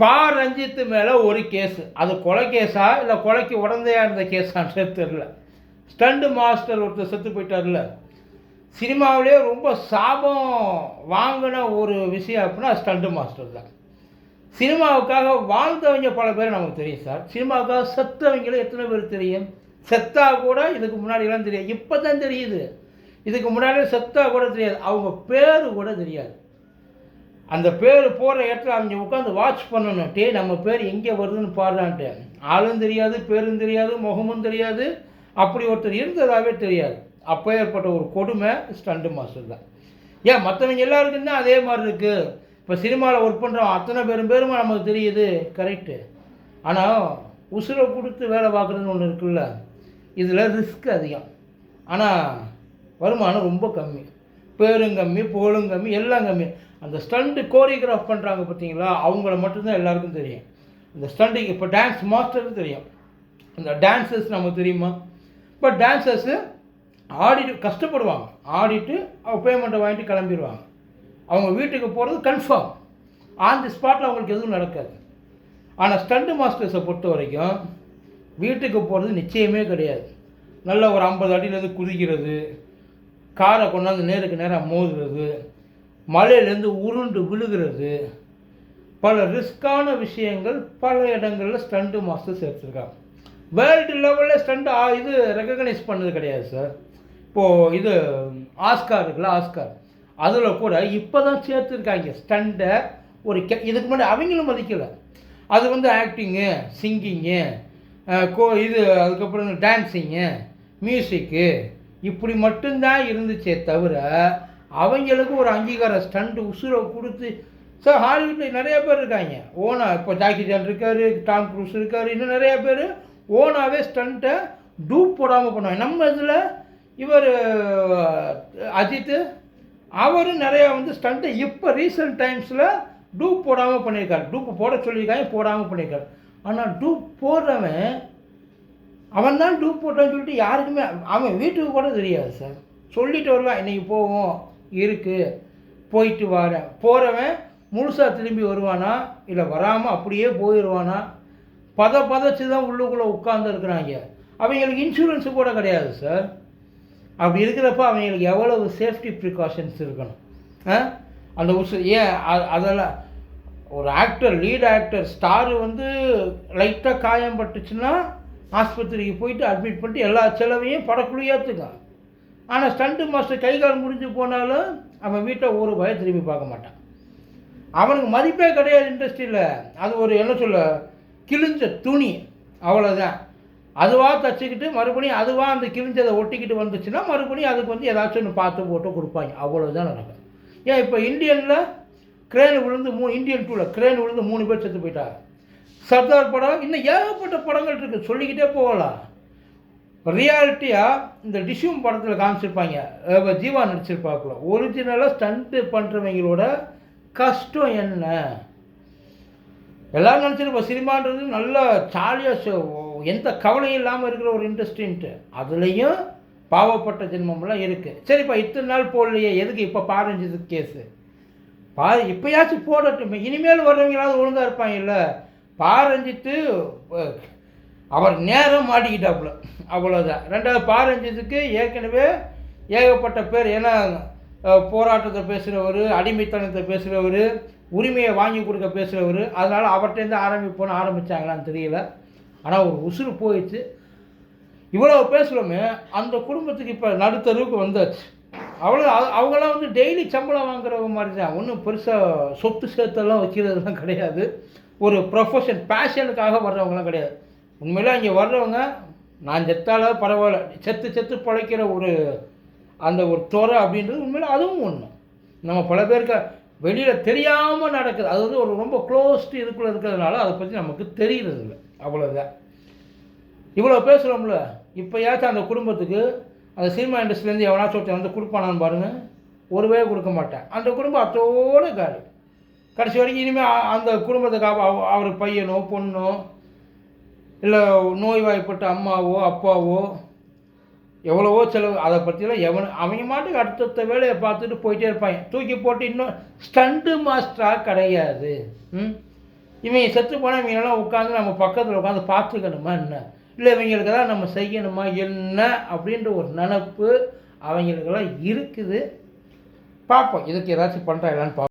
பா ரஞ்சித்து மேலே ஒரு கேஸு. அது கொலை கேஸா இல்லை கொலைக்கு உடந்தையா இருந்த கேஸான்றது தெரில ஸ்டண்டு மாஸ்டர் ஒருத்தர் செத்து போயிட்டார்ல. சினிமாவிலே ரொம்ப சாபம் வாங்கின ஒரு விஷயம் அப்படின்னா ஸ்டண்டு மாஸ்டர் தான். சினிமாவுக்காக வாழ்ந்தவங்க பல பேர் நமக்கு தெரியும் சார். சினிமாவுக்காக செத்தவங்களும் எத்தனை பேர் தெரியும்? செத்தா கூட இதுக்கு முன்னாடிலாம் தெரியாது. இப்போ தான் தெரியுது. இதுக்கு முன்னாடி செத்தா கூட தெரியாது. அவங்க பேர் கூட தெரியாது. அந்த பேர் போகிற இடத்துல அவங்க உட்காந்து வாட்ச் பண்ணணும். டே நம்ம பேர் எங்கே வருதுன்னு பாடுறான்ட்டு ஆளும் தெரியாது பேரும் தெரியாது முகமும் தெரியாது. அப்படி ஒருத்தர் இருந்ததாகவே தெரியாது. அப்போ ஏற்பட்ட ஒரு கொடுமை ஸ்டண்டு மாஸ்டர் தான். ஏன் மற்றவங்க எல்லாருக்கும் தான் அதே மாதிரி இருக்குது இப்போ சினிமாவில் ஒர்க் பண்ணுறோம் அத்தனை பேரும் பேருமா நமக்கு தெரியுது? கரெக்டு ஆனால் உசுரை கொடுத்து வேலை பார்க்குறதுன்னு ஒன்று இருக்குல்ல இதில் ரிஸ்க் அதிகம். ஆனால் வருமானம் ரொம்ப கம்மி. பேரும் கம்மி புகழும் கம்மி எல்லாம் கம்மி. அந்த ஸ்டண்ட் கோரியோகிராஃப் பண்ணுறாங்க பார்த்தீங்களா? அவங்கள மட்டும்தான் எல்லாருக்கும் தெரியும். இந்த ஸ்டண்டிங் இப்போ டான்ஸ் மாஸ்டருக்கு தெரியும். இந்த டான்ஸர்ஸ் நமக்கு தெரியுமா? இப்போ டான்ஸர்ஸு ஆடிட்டு கஷ்டப்படுவாங்க. ஆடிட்டு அவங்க பேமெண்ட்டை வாங்கிட்டு கிளம்பிடுவாங்க. அவங்க வீட்டுக்கு போகிறது கன்ஃபார்ம் ஆன் தி ஸ்பாட்டில் அவங்களுக்கு எதுவும் நடக்காது. ஆனால் ஸ்டண்டு மாஸ்டர்ஸை பொறுத்த வரைக்கும் வீட்டுக்கு போகிறது நிச்சயமே கிடையாது. நல்ல ஒரு ஐம்பது அடியிலேருந்து குதிக்கிறது காரை கொண்டாந்து நேருக்கு நேராக மோதுறது மலையிலேருந்து உருண்டு விழுகிறது. பல ரிஸ்கான விஷயங்கள் பல இடங்களில் ஸ்டண்ட்டு மாஸ்டர் சேர்த்துருக்காங்க. வேர்ல்டு லெவலில் ஸ்டண்ட் இது ரெக்கக்னைஸ் பண்ணது கிடையாது சார் இப்போது இது ஆஸ்கார் இருக்குல்ல ஆஸ்கார். அதில் கூட இப்போ தான் சேர்த்துருக்காங்க. ஸ்டண்ட்டை ஒரு கெ இதுக்கு முன்னாடி அவங்களும் மதிக்கலை. அது வந்து ஆக்டிங்கு சிங்கிங்கு கோ இது அதுக்கப்புறம் டான்ஸிங்கு மியூசிக்கு இப்படி மட்டும்தான் இருந்துச்சே தவிர அவங்களுக்கு ஒரு அங்கீகாரம் ஸ்டண்ட் உசுரை கொடுத்து சார் ஹாலிவுட்டில் நிறைய பேர் இருக்காங்க. ஓனா இப்போ ஜாக்கி ஜான் இருக்கார் டாம் க்ரூஸ் இருக்கார் இன்னும் நிறைய பேர் ஓனாவே ஸ்டண்ட்டை டூப் போடாமல் பண்ணுவாங்க. நம்ம இதில் இவர் அஜித்து அவரும் நிறையா வந்து ஸ்டண்ட்டை இப்போ ரீசெண்ட் டைம்ஸில் டூப் போடாமல் பண்ணியிருக்காரு டூப் போட சொல்லியிருக்காங்க போடாமல் பண்ணியிருக்காரு ஆனால் டூப் போடுறவன் அவன் தான் டூப் போட்டான்னு சொல்லிட்டு யாருக்குமே அவன் வீட்டுக்கு கூட தெரியாது சார் சொல்லிட்டு வருவான் இன்றைக்கி போவோம். இருக்குது போயிட்டு வர போகிறவன் முழுசாக திரும்பி வருவானா? இல்லை வராமல் அப்படியே போயிடுவானா பத பதச்சு தான் உள்ளுக்குள்ளே உட்காந்துருக்குறாங்க அவங்களுக்கு இன்சூரன்ஸு கூட கிடையாது சார் அப்படி இருக்கிறப்ப அவங்களுக்கு எவ்வளவு சேஃப்டி ப்ரிகாஷன்ஸ் இருக்கணும்? ஆ? அந்த உசு ஏன் அதெல்லாம் ஒரு ஆக்டர் லீட் ஆக்டர் ஸ்டார் வந்து லைட்டாக காயம் பட்டுச்சுன்னா ஆஸ்பத்திரிக்கு போயிட்டு அட்மிட் பண்ணிட்டு எல்லா செலவையும் படக்குழு ஏற்றுக்கான் ஆனால் ஸ்டண்ட்டு மாஸ்டர் கை கால் முடிஞ்சு போனாலும் அவன் வீட்டை ஒரு பய திரும்பி பார்க்க மாட்டான். அவனுக்கு மதிப்பே கிடையாது இண்டஸ்ட்ரியில் அது ஒரு என்ன சொல்ல கிழிஞ்ச துணி. அவ்வளோதான் அதுவாக தச்சுக்கிட்டு மறுபடியும் அதுவாக அந்த கிழிஞ்சதை ஒட்டிக்கிட்டு வந்துச்சுன்னா மறுபடியும் அதுக்கு வந்து ஏதாச்சும் ஒன்று பார்த்து போட்டு கொடுப்பாங்க. அவ்வளோதான் நடக்கும். ஏன் இப்போ இந்தியனில் கிரேன் விழுந்து மூணு இந்தியன் டூவில் கிரேன் விழுந்து மூணு பேர் செத்து போயிட்டாங்க. சர்தார் படம் இன்னும் ஏகப்பட்ட படங்கள் இருக்குது சொல்லிக்கிட்டே போகலாம். ரியாலிட்டியாக இந்த டிஷ்யூம் படத்தில் காமிச்சிருப்பாங்க. ஜீவா நடிச்சிருப்பாக்குள்ள ஒரிஜினலாக ஸ்டண்ட்டு பண்ணுறவங்களோட கஷ்டம் என்ன? எல்லாரும் நினச்சிருப்போம் சினிமான்றது நல்ல ஜாலியாக எந்த கவலையும் இல்லாமல் இருக்கிற ஒரு இண்டஸ்ட்ரின்ட்டு அதுலேயும் பாவப்பட்ட ஜென்மம்லாம் இருக்குது சரிப்பா இத்தனை நாள் போடலையே எதுக்கு இப்போ பாரஞ்சது கேஸு. பா இப்போயாச்சும் போடட்டும். இனிமேல் வர்றவங்களாவது ஒழுங்காக இருப்பாங்கல்ல. பாரஞ்சித்து பாரஞ்சிட்டு அவர் நேரம் மாட்டிக்கிட்டாப்புல. அவ்வளோதான் ரெண்டாவது பாரஞ்சித்துக்கு ஏற்கனவே ஏகப்பட்ட பேர் ஏன்னா போராட்டத்தை பேசுகிறவர் அடிமைத்தனத்தை பேசுகிறவர் உரிமையை வாங்கி கொடுக்க பேசுகிறவர் அதனால் அவர்கிட்டேருந்து ஆரம்பிப்போன்னு ஆரம்பித்தாங்களான்னு தெரியல. ஆனால் ஒரு உசுறு போயிடுச்சு. இவ்வளோ பேசுகிறோமே அந்த குடும்பத்துக்கு இப்போ நடுத்தருவுக்கு வந்தாச்சு. அவ்வளோ அவங்களாம் வந்து டெய்லி சம்பளம் வாங்குறவங்க மாதிரி தான் ஒன்றும் பெருசாக சொத்து சேர்த்தெல்லாம் வைக்கிறதுலாம் கிடையாது. ஒரு ப்ரொஃபஷன் பேஷனுக்காக வர்றவங்களாம் கிடையாது. உண்மையில் இங்கே வர்றவங்க நான் செத்தாலும் பரவாயில்ல செத்து செத்து பிழைக்கிற ஒரு அந்த ஒரு துறை அப்படின்றது உண்மையில் அதுவும் ஒன்று நம்ம பல பேருக்கு வெளியில் தெரியாமல் நடக்குது. அது வந்து ஒரு ரொம்ப க்ளோஸ்டு இதுக்குள்ளே இருக்கிறதுனால அதை பற்றி நமக்கு தெரிகிறது இல்லை அவ்வளோதான் இவ்வளோ பேசுகிறோம்ல இப்போயாச்சும் அந்த குடும்பத்துக்கு அந்த சினிமா இண்டஸ்ட்ரியிலேருந்து எவனாச்சும் ஒருத்தர் வந்து கொடுப்பானான்னு பாருங்கள் ஒருவே கொடுக்க மாட்டேன். அந்த குடும்பம் அத்தோடு காலி. கடைசி வரைக்கும் இனிமேல் அந்த குடும்பத்துக்கு அவ- அவர் பையனோ பொண்ணோ இல்லை நோய்வாய்ப்பட்ட அம்மாவோ அப்பாவோ எவ்வளவோ செலவு அதை பற்றிலாம் எவன் அவங்க மாட்டுக்கு அடுத்தடுத்த வேலையை பார்த்துட்டு போயிட்டே இருப்பாங்க. தூக்கி போட்டு இன்னும் ஸ்டண்டு மாஸ்டராக கிடையாது. ம்? இவங்க செத்து போனால் இவங்கெல்லாம் உட்காந்து நம்ம பக்கத்தில் உட்காந்து பார்த்துக்கணுமா என்ன? இல்லை இவங்களுக்கு தான் நம்ம செய்யணுமா என்ன அப்படின்ற ஒரு நினப்பு அவங்களுக்கெல்லாம் இருக்குது. பார்ப்போம் இதுக்கு ஏதாச்சும் பண்ணுறாங்களான்னு பார்ப்போம்.